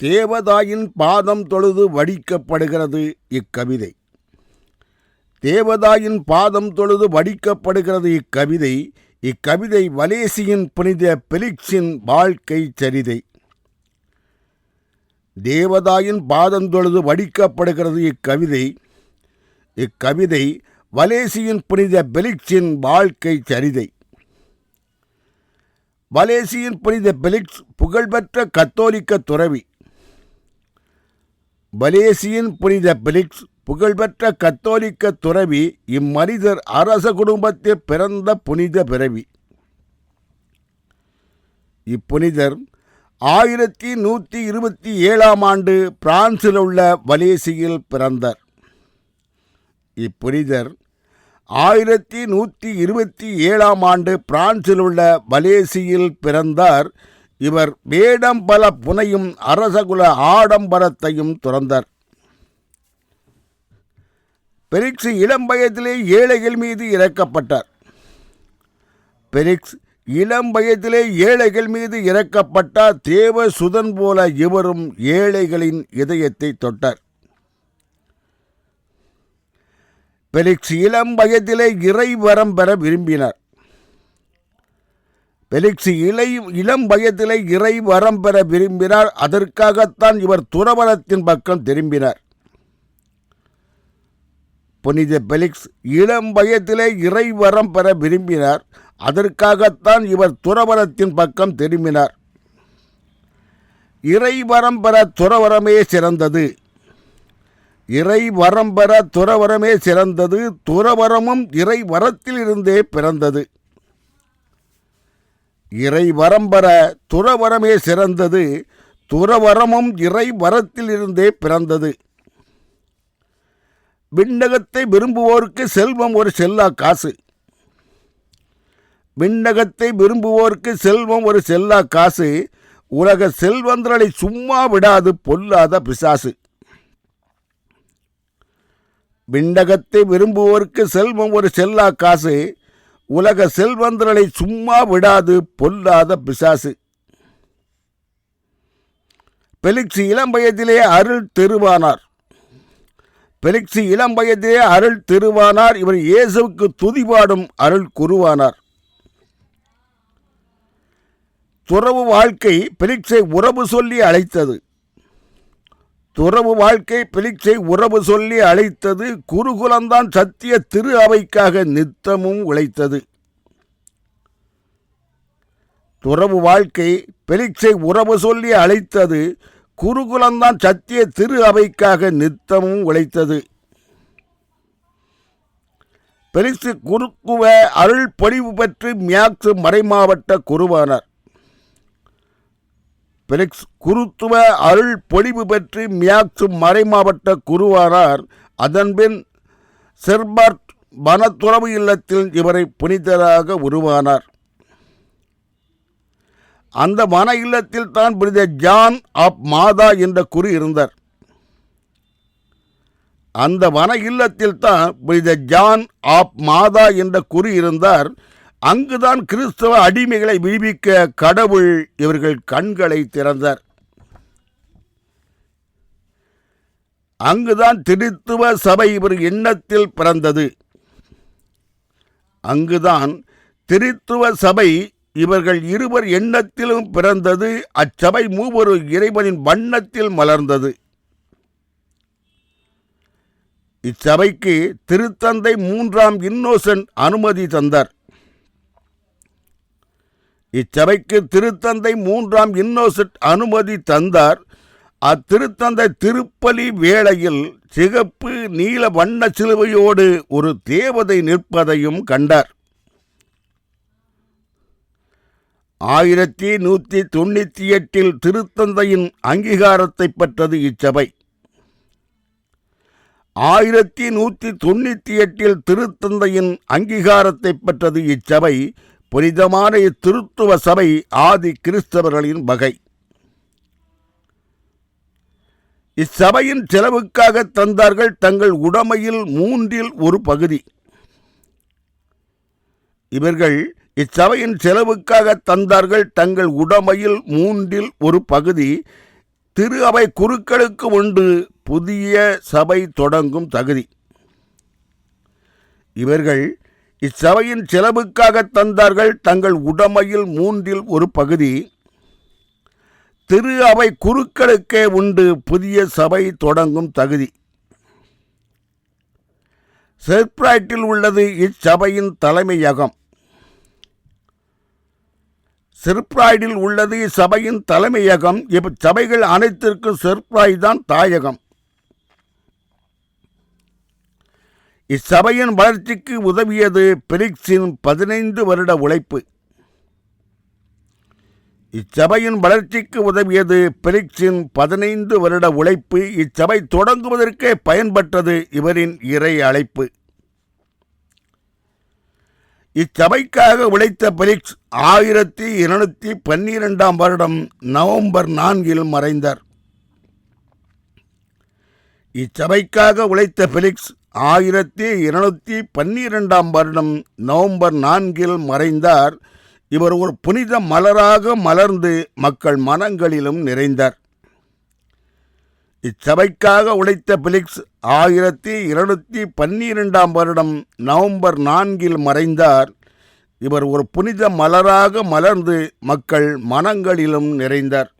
தேவதாயின் பாதம் தொழுது வடிக்கப்படுகிறது இக்கவிதை. தேவதாயின் பாதம் தொழுது வடிக்கப்படுகிறது இக்கவிதை இக்கவிதை வலேசியின் புனித பெலிக்ஸின் வாழ்க்கை சரிதை. தேவதாயின் பாதம் தொழுது வடிக்கப்படுகிறது இக்கவிதை இக்கவிதை வலேசியின் புனித பெலிக்ஸின் வாழ்க்கை சரிதை. வலேசியின் புனித பெலிக்ஸ் புகழ்பெற்ற கத்தோலிக்க துறவி வலேசியின் புனித பிலிக்ஸ் புகழ்பெற்ற கத்தோலிக்க துறவி இம்மனிதர் அரச குடும்பத்தில் பிறந்த புனித பிறவி. இப்புனிதர் ஆயிரத்தி நூற்றி இருபத்தி ஏழாம் ஆண்டு பிரான்சில் உள்ள வலேசியில் பிறந்தார். இப்புனிதர் ஆயிரத்தி நூற்றி இருபத்தி ஏழாம் ஆண்டு பிரான்சில் உள்ள வலேசியில் பிறந்தார். இவர் வேடம் பல புனையும் அரசகுல ஆடம்பரத்தையும் துறந்தார். பெரிக்ஸ் இளம் வயதிலே ஏழைகள் மீது இறக்கப்பட்டார். பெரிக்ஸ் இளம் வயதிலே ஏழைகள் மீது இறக்கப்பட்டார் தேவ சுதன் போல இவரும் ஏழைகளின் இதயத்தை தொட்டார். பெரிக்ஸ் இளம் வயதிலே இறைவரம் பெற விரும்பினார். பெலிக்ஸ் இளை இளம் வயதிலே இறை வரம் பெற விரும்பினார். அதற்காகத்தான் இவர் துறவரத்தின் பக்கம் திரும்பினார். புனித பெலிக்ஸ் இளம் வயதிலே இறை வரம் பெற விரும்பினார். அதற்காகத்தான் இவர் துறவரத்தின் பக்கம் திரும்பினார். இறை வரம் பெற துறவரமே சிறந்தது. இறை வரம் பெற துறவரமே சிறந்தது. துறவரமும் இறை வரத்திலிருந்தே பிறந்தது. இறை வரம் பெற துறவரமே சிறந்தது துறவரமும் இறை வரத்திலிருந்தே பிறந்தது. விண்ணகத்தை விரும்புவோருக்கு செல்வம் ஒரு செல்லா காசு. விண்ணகத்தை விரும்புவோருக்கு செல்வம் ஒரு செல்லா காசு. உலக செல்வந்தர்களை சும்மா விடாது பொல்லாத பிசாசு. விண்ணகத்தை விரும்புவோருக்கு செல்வம் ஒரு செல்லா காசு. உலக செல்வந்தர்களை சும்மா விடாது பொல்லாத பிசாசு. பெலிக்ஸ் இளம் வயதிலே அருள் தெருவானார். பெலிக்ஸ் இளம் வயதிலே அருள் தெருவானார் இவர் இயேசுவுக்கு துதிபாடும் அருள் குருவானார் துறவு வாழ்க்கை பெலிக்ஸை உறவு சொல்லி அழைத்தது. துறவு வாழ்க்கை பெலிக்ஸை உறவு சொல்லி அழைத்தது குருகுலம்தான் சத்திய திரு அவைக்காக நித்தமும் உழைத்தது. துறவு வாழ்க்கை பெலிக்ஸை உறவு சொல்லி அழைத்தது குருகுலம்தான் சத்திய திரு அவைக்காக நித்தமும் உழைத்தது. பெலிக்ஸு குறுக்குவ அருள் பொழிவு பெற்று மியாக்சு மறைமாவட்ட குருவானார். பெலிக்ஸ் குருத்துவ அருள் பொழிவு பெற்று மியாக்சு மறைமாவட்ட குருவானார். அதன்பின் செர்பார்ட் வனத்துறவு இல்லத்தில் இவரை புனிதராக உருவானார். அந்த வன இல்லத்தில் தான் புனித ஜான் ஆப் மாதா என்ற குரு இருந்தார். அந்த வன இல்லத்தில் தான் புனித ஜான் ஆப் மாதா என்ற குரு இருந்தார். அங்குதான் கிறிஸ்தவ அடிமைகளை விடுவிக்க கடவுள் இவர்கள் கண்களை திறந்தார். அங்குதான் திருத்துவ சபை இவர் எண்ணத்தில் பிறந்தது. அங்குதான் திருத்துவ சபை இவர்கள் இருவர் எண்ணத்திலும் பிறந்தது. அச்சபை மூவரு இறைவனின் வண்ணத்தில் மலர்ந்தது. இச்சபைக்கு திருத்தந்தை மூன்றாம் இன்னோசன் அனுமதி தந்தார். இச்சபைக்கு திருத்தந்தை மூன்றாம் இன்னோசெட் அனுமதி தந்தார். அத்திருத்தந்தை திருப்பலி வேளையில் சிகப்பு நீல வண்ண சிலுவையோடு ஒரு தேவதை நிற்பதையும் கண்டார். ஆயிரத்தி நூற்றி தொண்ணூற்றி எட்டில் திருத்தந்தையின் அங்கீகாரத்தை பெற்றது இச்சபை. ஆயிரத்தி நூற்றி தொண்ணூற்றி எட்டில் திருத்தந்தையின் அங்கீகாரத்தை பெற்றது இச்சபை. புனிதமான இத்திருத்துவ சபை ஆதி கிறிஸ்தவர்களின் வகை. இச்சபையின் செலவுக்காக தந்தார்கள் தங்கள் உடைமையில் மூன்றில் ஒரு பகுதி. இவர்கள் இச்சபையின் செலவுக்காக தந்தார்கள் தங்கள் உடைமையில் மூன்றில் ஒரு பகுதி. திரு அவை குருக்களுக்கு உண்டு புதிய சபை தொடங்கும் தகுதி. இவர்கள் இச்சபையின் செலவுக்காக தந்தார்கள் தங்கள் உடமையில் மூன்றில் ஒரு பகுதி. திரு அவை குருக்களுக்கே உண்டு புதிய சபை தொடங்கும் தகுதி. செர்ப்ராய்ட்டில் உள்ளது இச்சபையின் தலைமையகம். செர்ப்ராய்டில் உள்ளது இச்சபையின் தலைமையகம். இச்சபைகள் அனைத்திற்கும் செர்ப்ராய் தான் தாயகம். இச்சபையின் வளர்ச்சிக்கு உதவியது பெலிக்ஸின் பதினைந்து வருட உழைப்பு. இச்சபையின் வளர்ச்சிக்கு உதவியது பெலிக்ஸின் பதினைந்து வருட உழைப்பு இச்சபை தொடங்குவதற்கே பயன்பட்டது இவரின் இறை அழைப்பு. இச்சபைக்காக உழைத்த பெலிக்ஸ் ஆயிரத்தி இருநூத்தி பன்னிரெண்டாம் வருடம் நவம்பர் நான்கில் மறைந்தார். இச்சபைக்காக உழைத்த பெலிக்ஸ் ஆயிரத்தி இருநூத்தி பன்னிரெண்டாம் வருடம் நவம்பர் நான்கில் மறைந்தார். இவர் ஒரு புனித மலராக மலர்ந்து மக்கள் மனங்களிலும் நிறைந்தார். இச்சபைக்காக உழைத்த பிலிக்ஸ் ஆயிரத்தி இருநூத்தி பன்னிரெண்டாம் வருடம் நவம்பர் நான்கில் மறைந்தார். இவர் ஒரு புனித மலராக மலர்ந்து மக்கள் மனங்களிலும் நிறைந்தார்.